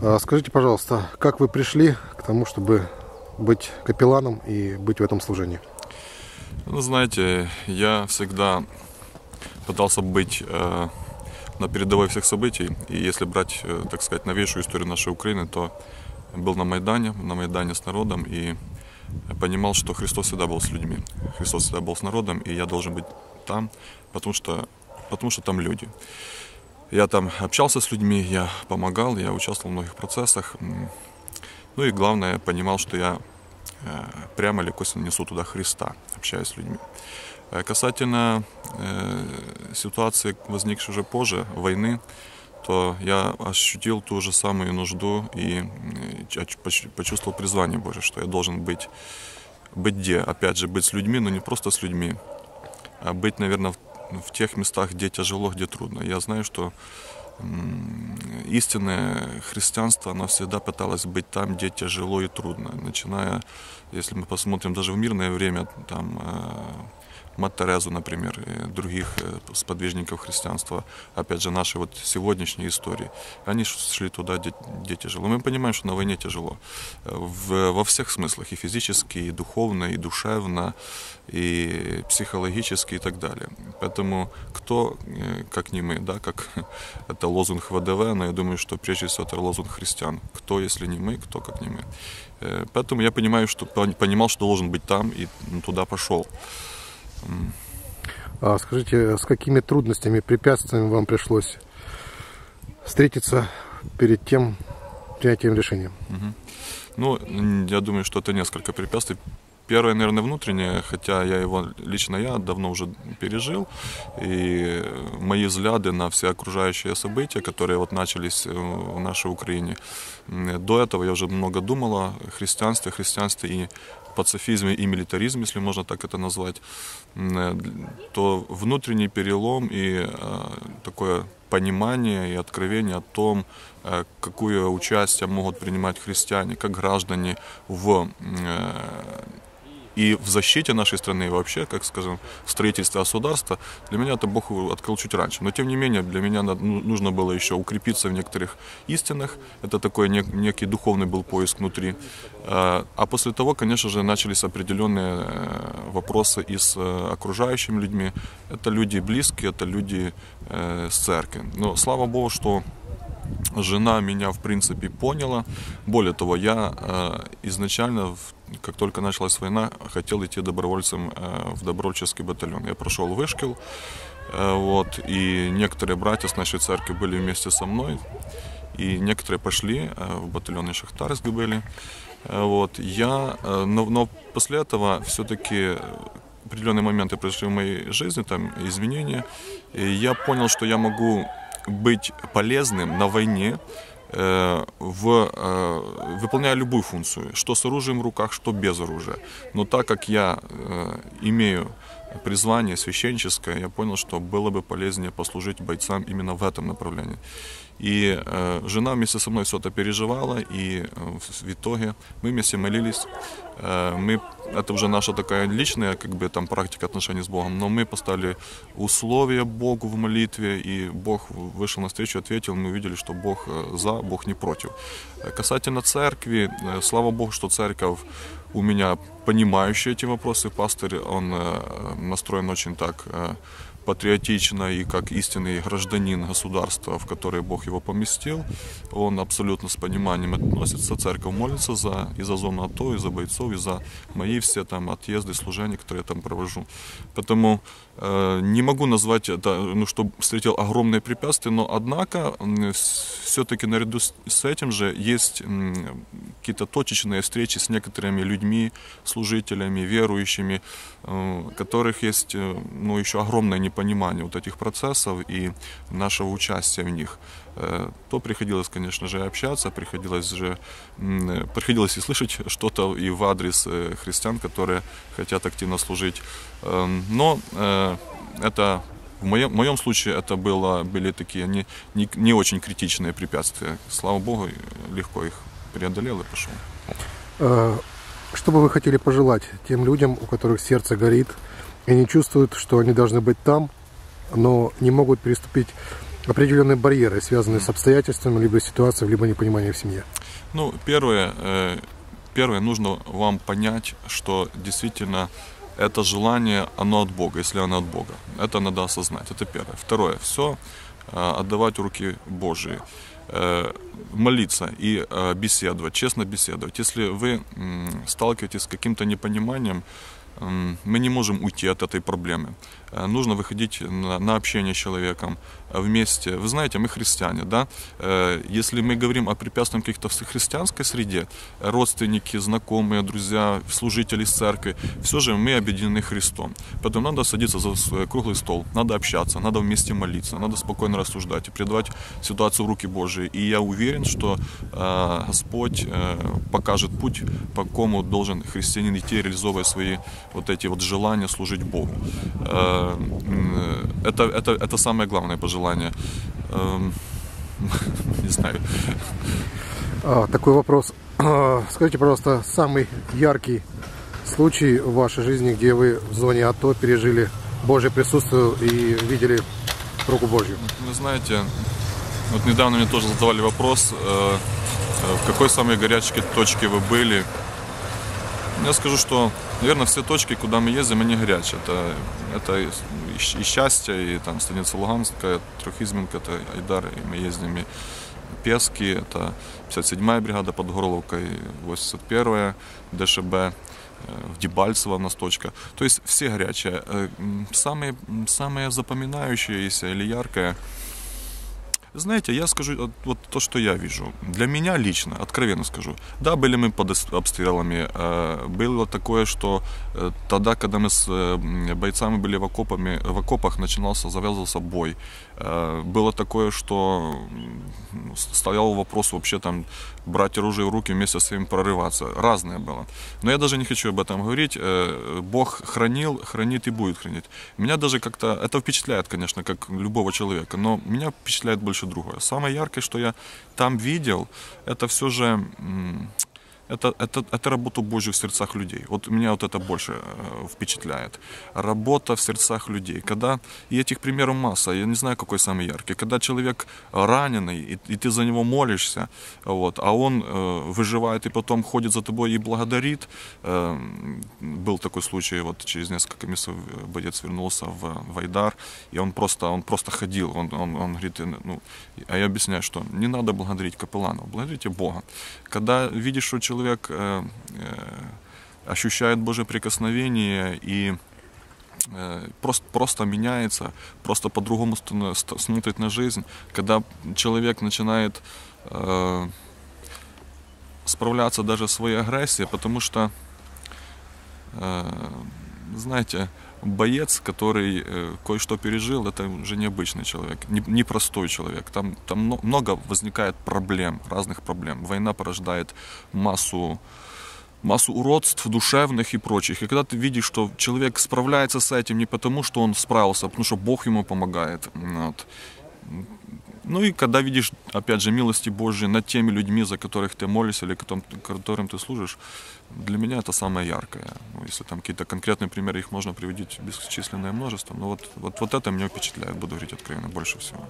А скажите, пожалуйста, как вы пришли к тому, чтобы быть капелланом и быть в этом служении? Ну, знаете, я всегда пытался быть э, на передовой всех событий. И если брать, э, так сказать, новейшую историю нашей Украины, то был на Майдане, на Майдане с народом и понимал, что Христос всегда был с людьми. Христос всегда был с народом, и я должен быть там, потому что, потому что там люди. Я там общался с людьми, я помогал, я участвовал в многих процессах. Ну и главное, понимал, что я э, прямо или косвенно несу туда Христа, общаясь с людьми. Э, касательно э, ситуации, возникшей уже позже, войны, то я ощутил ту же самую нужду и почувствовал призвание Божье, что я должен быть, быть где? Опять же, быть с людьми, но не просто с людьми, а быть, наверное, в, тех местах, где тяжело, где трудно. Я знаю, что истинное христианство, оно всегда пыталось быть там, где тяжело и трудно. Начиная, если мы посмотрим даже в мирное время, там э, Мать Терезу, например, и других э, сподвижников христианства, опять же, нашей вот сегодняшней истории. Они шли туда, где, где тяжело. Мы понимаем, что на войне тяжело. В, во всех смыслах, и физически, и духовно, и душевно, и психологически, и так далее. Поэтому кто, э, как не мы, да, как это лозунг ВДВ, но я думаю, что прежде всего это лозунг христиан. Кто, если не мы, кто, как не мы. Э, поэтому я понимаю, что понимал, что должен быть там, и туда пошел. А скажите, с какими трудностями, препятствиями вам пришлось встретиться перед тем принятием решения? Ну, я думаю, что это несколько препятствий. Первое, наверное, внутреннее, хотя я его, лично я давно уже пережил, и мои взгляды на все окружающие события, которые вот начались э, в нашей Украине, до этого я уже много думал о христианстве, христианстве и пацифизме и милитаризме, если можно так это назвать, э, то внутренний перелом и э, такое понимание и откровение о том, э, какое участие могут принимать христиане как граждане в и в защите нашей страны, и вообще, как скажем, в строительстве государства, для меня это Бог открыл чуть раньше. Но тем не менее, для меня ну, нужно было еще укрепиться в некоторых истинах. Это такой некий духовный был поиск внутри. А, а после того, конечно же, начались определенные э, вопросы и с э, окружающими людьми. Это люди близкие, это люди э, с церкви. Но слава Богу, что жена меня, в принципе, поняла. Более того, я изначально как только началась война, хотел идти добровольцем э, в добровольческий батальон. Я прошел вышкил, э, вот, и некоторые братья с нашей церкви были вместе со мной, и некоторые пошли э, в батальон Шахтарск были. Вот, я, но, но после этого все-таки определенные моменты произошли в моей жизни, там изменения, и я понял, что я могу быть полезным на войне, Э, в, э, выполняя любую функцию, что с оружием в руках, что без оружия. Но так как я э, имею призвание священническое, я понял, что было бы полезнее послужить бойцам именно в этом направлении. И э, жена вместе со мной все это переживала, и э, в итоге мы вместе молились. Э, мы, это уже наша такая личная как бы, там, практика отношений с Богом, но мы поставили условия Богу в молитве, и Бог вышел на встречу, ответил, мы увидели, что Бог э, за, Бог не против. Э, касательно церкви, э, слава Богу, что церковь у меня понимающая эти вопросы, пастырь, он э, настроен очень так э, патриотично и как истинный гражданин государства, в которое Бог его поместил. Он абсолютно с пониманием относится. Церковь молится за, и за зону АТО, и за бойцов, и за мои все там отъезды, служения, которые я там провожу. Поэтому э, не могу назвать это, ну, что встретил огромные препятствия, но однако все-таки наряду с этим же есть какие-то точечные встречи с некоторыми людьми, служителями, верующими, э, которых есть э, ну, еще огромное непонимание понимания вот этих процессов и нашего участия в них, э, то приходилось, конечно же, общаться, приходилось же приходилось и слышать что-то и в адрес э, христиан, которые хотят активно служить. Эм, но э, это в моем, в моем случае это было, были такие не, не, не очень критичные препятствия. Слава Богу, легко их преодолел и пошел. Что бы вы хотели пожелать тем людям, у которых сердце горит, и они чувствуют, что они должны быть там, но не могут приступить определенные барьеры, связанные с обстоятельствами, либо ситуацией, либо непониманием в семье? Ну, первое, э, первое, нужно вам понять, что действительно это желание, оно от Бога, если оно от Бога. Это надо осознать, это первое. Второе, все э, отдавать в руки Божьи. Э, молиться и беседовать, честно беседовать. Если вы сталкиваетесь с каким-то непониманием, мы не можем уйти от этой проблемы. Э, нужно выходить на, на общение с человеком э, вместе. Вы знаете, мы христиане, да? Э, если мы говорим о препятствиях каких-то в христианской среде, родственники, знакомые, друзья, служители из церкви, все же мы объединены Христом. Поэтому надо садиться за круглый стол, надо общаться, надо вместе молиться, надо спокойно рассуждать и предавать ситуацию в руки Божьи. И я уверен, что Господь покажет путь, по кому должен христианин идти, реализовывая свои вот эти вот желания служить Богу. Это, это, это самое главное пожелание. Эм, не знаю. А, такой вопрос. А, скажите, пожалуйста, самый яркий случай в вашей жизни, где вы в зоне АТО пережили Божье присутствие и видели руку Божью? Вы знаете, вот недавно мне тоже задавали вопрос, э, э, в какой самой горячей точке вы были. Я скажу, что Наверное, все точки, куда мы ездим, они горячие. Это, это и, счастье, и там станица Луганская, Трехизменка, это Айдар, и мы ездим и Пески, это 57-я бригада под Горловкой, 81-я ДШБ, в Дебальцево у нас точка. То есть все горячие. Самые, самые запоминающиеся или яркое – знаете, я скажу вот то, что я вижу. Для меня лично, откровенно скажу, да, были мы под обстрелами. Э, было такое, что э, тогда, когда мы с э, бойцами были в, окопами, в окопах, начинался, завязывался бой. Было такое, что стоял вопрос вообще там брать оружие в руки вместе с ним прорываться. Разное было. Но я даже не хочу об этом говорить. Бог хранил, хранит и будет хранить. Меня даже как-то, это впечатляет, конечно, как любого человека, но меня впечатляет больше другое. Самое яркое, что я там видел, это все же это, это, это работа Божью в сердцах людей. Вот меня вот это больше э, впечатляет. Работа в сердцах людей. Когда, и этих примеров масса, я не знаю, какой самый яркий. Когда человек раненый, и, и ты за него молишься, вот, а он э, выживает и потом ходит за тобой и благодарит. Э, был такой случай, вот через несколько месяцев боец вернулся в Вайдар, и он просто, он просто ходил. Он, он, он говорит, ну, а я объясняю, что не надо благодарить капеллана, благодарите Бога. Когда видишь, что человек человек э, э, ощущает Божье прикосновение и э, просто, просто меняется, просто по-другому смотрит на жизнь. Когда человек начинает справляться даже с своей агрессией, потому что, знаете, боец, который э, кое-что пережил, это уже необычный человек, непростой не человек. Там, там много возникает проблем, разных проблем. Война порождает массу массу уродств душевных и прочих. И когда ты видишь, что человек справляется с этим не потому, что он справился, а потому что Бог ему помогает. Вот. Ну и когда видишь, опять же, милости Божьи над теми людьми, за которых ты молишься или которым ты служишь, для меня это самое яркое. Ну, если там какие-то конкретные примеры, их можно приводить бесчисленное множество, но вот, вот, вот это меня впечатляет, буду говорить откровенно, больше всего.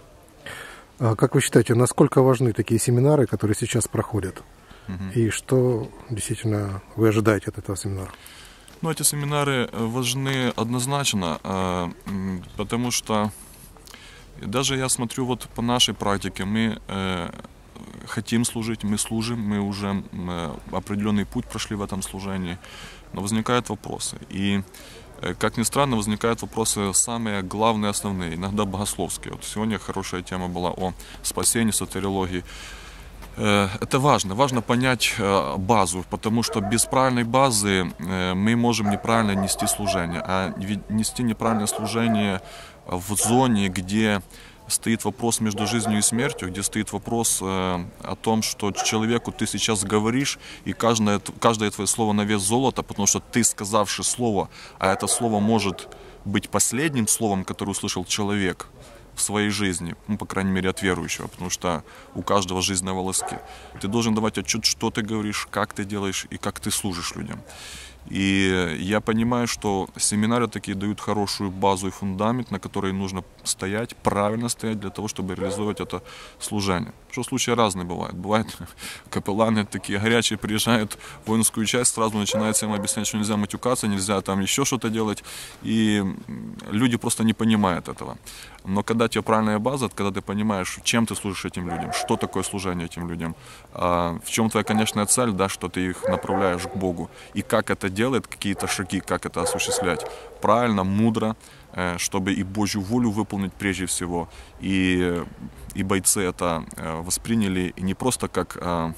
А как вы считаете, насколько важны такие семинары, которые сейчас проходят? Угу. И что действительно вы ожидаете от этого семинара? Ну, эти семинары важны однозначно, а, потому что даже я смотрю вот по нашей практике, мы э, хотим служить, мы служим, мы уже э, определенный путь прошли в этом служении, но возникают вопросы. И, э, как ни странно, возникают вопросы самые главные, основные, иногда богословские. Вот сегодня хорошая тема была о спасении, сатериологии. Э, это важно, важно понять э, базу, потому что без правильной базы э, мы можем неправильно нести служение, а нести неправильное служение в зоне, где стоит вопрос между жизнью и смертью, где стоит вопрос о том, что человеку ты сейчас говоришь, и каждое, каждое твое слово на вес золота, потому что ты сказавший слово, а это слово может быть последним словом, которое услышал человек в своей жизни, ну, по крайней мере, от верующего, потому что у каждого жизнь на волоске. Ты должен давать отчет, что ты говоришь, как ты делаешь и как ты служишь людям. И я понимаю, что семинары такие дают хорошую базу и фундамент, на который нужно стоять, правильно стоять для того, чтобы реализовать это служение. Что случаи разные бывают. Бывает, капелланы такие горячие приезжают в воинскую часть, сразу начинают всем объяснять, что нельзя матюкаться, нельзя там еще что-то делать. И люди просто не понимают этого. Но когда у тебя правильная база, когда ты понимаешь, чем ты служишь этим людям, что такое служение этим людям, а, в чем твоя конечная цель, да, что ты их направляешь к Богу, и как это делает, какие-то шаги, как это осуществлять. Правильно, мудро, чтобы и Божью волю выполнить прежде всего, и, и бойцы это э, восприняли не просто как а,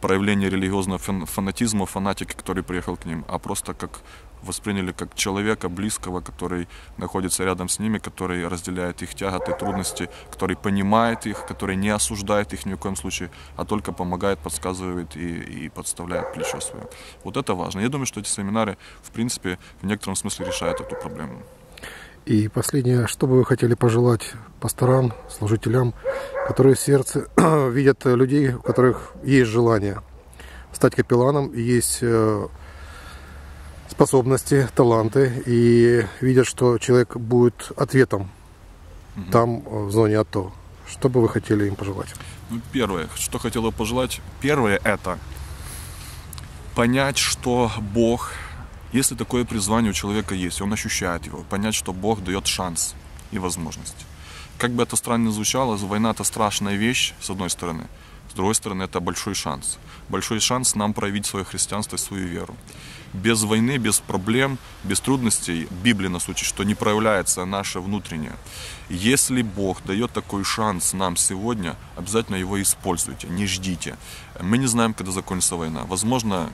проявление религиозного фанатизма, фанатики, который приехал к ним, а просто как восприняли как человека близкого, который находится рядом с ними, который разделяет их тяготы, трудности, который понимает их, который не осуждает их ни в коем случае, а только помогает, подсказывает и, и подставляет плечо свое. Вот это важно. Я думаю, что эти семинары, в принципе, в некотором смысле решают эту проблему. И последнее, что бы вы хотели пожелать пасторам, служителям, которые в сердце видят людей, у которых есть желание стать капелланом, есть э, способности, таланты и видят, что человек будет ответом угу. там, в зоне АТО. Что бы вы хотели им пожелать? Ну, первое, что хотел бы пожелать, первое это понять, что Бог, если такое призвание у человека есть, он ощущает его, понять, что Бог дает шанс и возможность. Как бы это странно звучало, война это страшная вещь, с одной стороны, с другой стороны, это большой шанс. Большой шанс нам проявить свое христианство и свою веру без войны, без проблем, без трудностей, Библия нас учит, что не проявляется наше внутреннее. Если Бог дает такой шанс нам сегодня, обязательно его используйте, не ждите. Мы не знаем, когда закончится война. Возможно,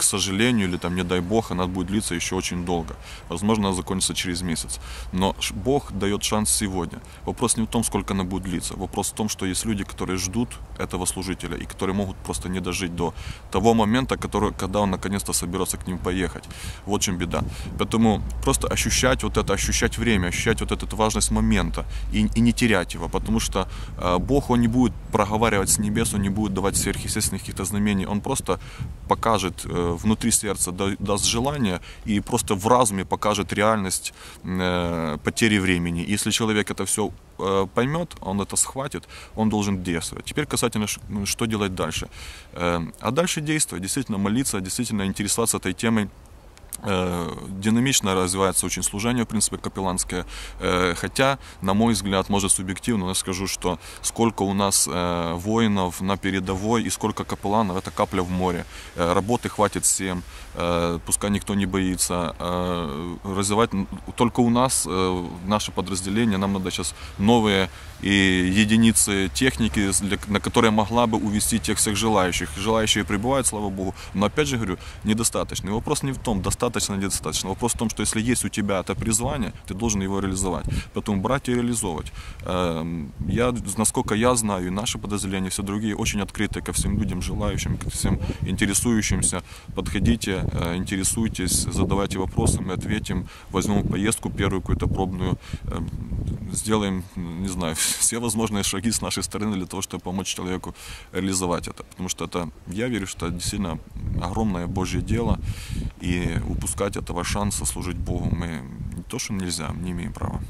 к сожалению, или там, не дай бог, она будет длиться еще очень долго. Возможно, она закончится через месяц. Но Бог дает шанс сегодня. Вопрос не в том, сколько она будет длиться. Вопрос в том, что есть люди, которые ждут этого служителя и которые могут просто не дожить до того момента, который, когда он наконец-то соберется к ним поехать. Вот в чем беда. Поэтому просто ощущать вот это, ощущать время, ощущать вот эту важность момента и, и не терять его. Потому что э, Бог, Он не будет проговаривать с небес, Он не будет давать сверхъестественных каких-то знамений. Он просто покажет э, внутри сердца даст желание и просто в разуме покажет реальность э, потери времени. Если человек это все э, поймет, он это схватит, он должен действовать. Теперь касательно, что делать дальше. Э, а дальше действовать, действительно молиться, действительно интересоваться этой темой динамично развивается очень служение, в принципе, капелланское. Э, хотя, на мой взгляд, может субъективно, я скажу, что сколько у нас э, воинов на передовой и сколько капелланов, это капля в море. Работы хватит всем, пускай никто не боится. Развивать только у нас, наше подразделение, нам надо сейчас новые и единицы техники, на которые могла бы увести тех всех желающих. Желающие прибывают, слава богу, но опять же говорю, недостаточно. И вопрос не в том, достаточно, недостаточно. Вопрос в том, что если есть у тебя это призвание, ты должен его реализовать. Поэтому брать и реализовывать. Эм, я, насколько я знаю, и наши подразделения, все другие, очень открыты ко всем людям, желающим, ко всем интересующимся. Подходите, э, интересуйтесь, задавайте вопросы, мы ответим, возьмем поездку первую какую-то пробную, эм, сделаем, не знаю, все возможные шаги с нашей стороны для того, чтобы помочь человеку реализовать это. Потому что это, я верю, что это действительно огромное Божье дело, и упускать этого шанса служить Богу мы не то, что нельзя, не имеем права.